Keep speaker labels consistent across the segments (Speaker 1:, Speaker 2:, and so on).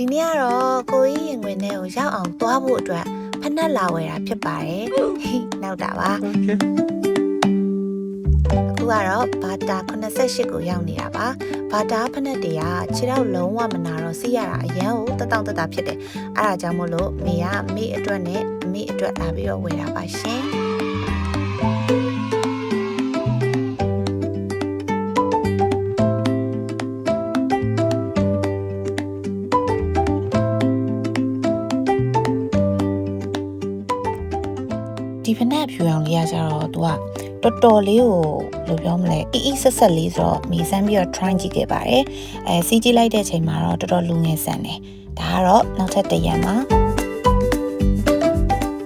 Speaker 1: ဒီနေ့ကတော့ကိုကြီးရင်ခွင်ထဲကိုရောက်အောင်သွားဖို့အတွက်ဖက်နှက်လာဝယ်တာဖြစ်ပါတယ်ဟိနောက်တာပါအခုကတော့ဘာတာ88ကိုရောက်နေတာပါဘာတာဖက်နှက်တွေကခြေထောက်လုံးဝမနာတော့စီးရတာအရန်ကိုတက်တောင့်တက်တာဖြစ်တယ်အဲဒါကြောင့်မို့လို့မေကမေအတွက်နဲ့အမေအတွက်လာပြီးတော့ဝယ်တာပါရှင် ဒီဖက်နဲ့ဖြူအောင်လေးရကြတော့သူကတော်တော်လေးကိုဘယ်လိုပြောမလဲအီအီဆက်ဆက်လေးဆိုတော့မိစမ်းပြီးတော့ try ကြည့်ခဲ့ပါတယ်အဲစီးကြည့်လိုက်တဲ့ချိန်မှာတော့တော်တော်လူငယ်ဆန်တယ်ဒါကတော့နောက်ထပ်တစ်ရံပါ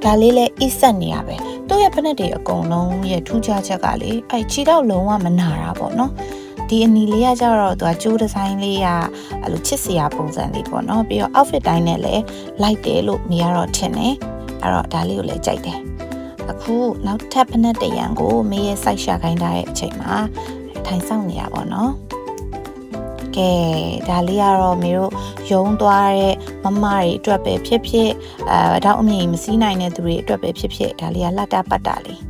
Speaker 1: ဒါလေးလဲအီဆက်နေရပဲသူ့ရဲ့ဖက်နဲ့တွေအကုန်လုံးရဲ့ထူးခြားချက်ကလေအဲခြေတော့လုံးဝမနာတာပေါ့နော်ဒီအနီလေးကကြတော့သူကကျိုးဒီဇိုင်းလေးကအဲ့လိုချစ်စရာပုံစံလေးပေါ့နော်ပြီးတော့ outfit တိုင်းနဲ့လည်းလိုက်တယ်လို့မိရတော့ထင်တယ်အဲ့တော့ဒါလေးကိုလည်းကြိုက်တယ် အခုနောက်ထပ်ဖက်နဲ့တရံကိုမေးရဲ့ site ရှာခိုင်းထားတဲ့အချိန်မှာထိုင်ဆောင်နေရပါတော့ကဲဒါလေးကတော့မေတို့ယုံသွားတဲ့မမတွေအတွက်ပဲဖြစ်ဖြစ်အဲတော့အမြင်မစည်းနိုင်တဲ့သူတွေအတွက်ပဲဖြစ်ဖြစ်ဒါလေးကလှတပတ်တာလေး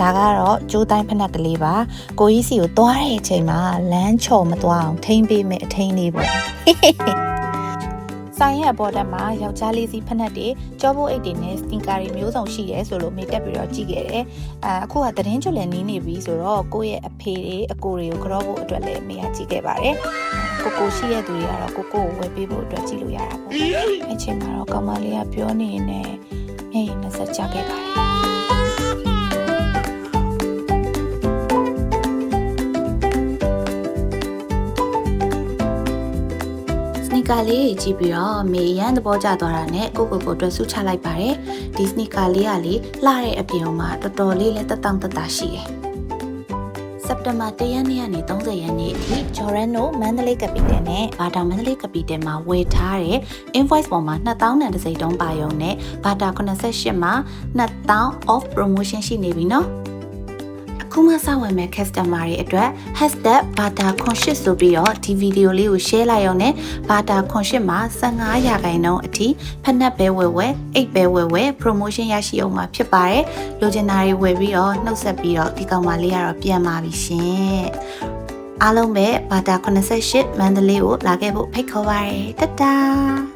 Speaker 1: ဒါကတော့ကျိုးတိုင်းဖက်နှက်ကလေးပါကိုကြီးစီကိုသွားတဲ့အချိန်မှာလမ်းချော်မသွားအောင်ထိမ့်ပေးမယ်အထိန်လေးပေါ့ ဆိုင်ရဲ့ဘော်ဒတ်မှာယောက်ျားလေးစီဖက်နှက်တွေကြောဘိုးအိတ်တွေနဲ့စတင်ကာတွေမျိုးစုံရှိရဲဆိုလို့မေတက်ပြီးတော့ကြည့်ခဲ့တယ်။အဲအခုကသတင်းကျွလည်နီးနေပြီဆိုတော့ကိုယ့်ရဲ့အဖေတွေအကိုတွေကိုကြောဖို့အတွက်လည်းမေကကြည့်ခဲ့ပါတယ်။ကိုကိုရှိတဲ့သူတွေကတော့ကိုကိုကိုဝယ်ပေးဖို့အတွက်ကြည့်လို့ရတာပေါ့။အချိန်မှာတော့ကောင်မလေးကပြောနေနေမျက်ရည်နဲ့ဆက်ကြခဲ့ပါတယ်။ ကာလေးကြီးကြည့်ပြီးတော့မေရန်သဘောကျသွားတာနဲ့ကိုကိုကိုအတွက်ဆုချလိုက်ပါတယ်။ဒီစနီကာလေးကလေလှတဲ့အပြင်မှာတော်တော်လေးလည်းတက်တောင့်တက်တာရှိတယ်။စက်တင်ဘာ1ရက်နေ့ကနေ30ရက်နေ့အထိဂျော်ရန်နိုမန္တလေးကပီတယ်နဲ့ဘာတာမန္တလေးကပီတယ်မှာဝယ်ထားတဲ့ invoice ပေါ်မှာ2000နဲ့တစ်စိတ်တုံးပါယုံနဲ့ဘာတာ88မှာ2000 off promotion ရှိနေပြီနော်အ ခုမှစဝင်မဲ့ customer တွေအတွက် #bata conscious ဆိုပြီးတော့ဒီဗီဒီယိုလေးကို share လိုက်အောင်နဲ့ bata conscious မှာ15ရာခိုင်နှုန်းအထိဖက်နှက်ပဲဝယ်ဝယ်အိတ်ပဲဝယ်ဝယ် promotion ရရှိအောင်မှာဖြစ်ပါတယ်လိုချင်တာတွေဝယ်ပြီးတော့နှုတ်ဆက်ပြီးတော့ဒီကောင်မလေးကတော့ပြန်ပါပြီရှင်အားလုံးပဲဘာတာ88မန္တလေးကိုလာခဲ့ဖို့ဖိတ်ခေါ်ပါရယ်တတား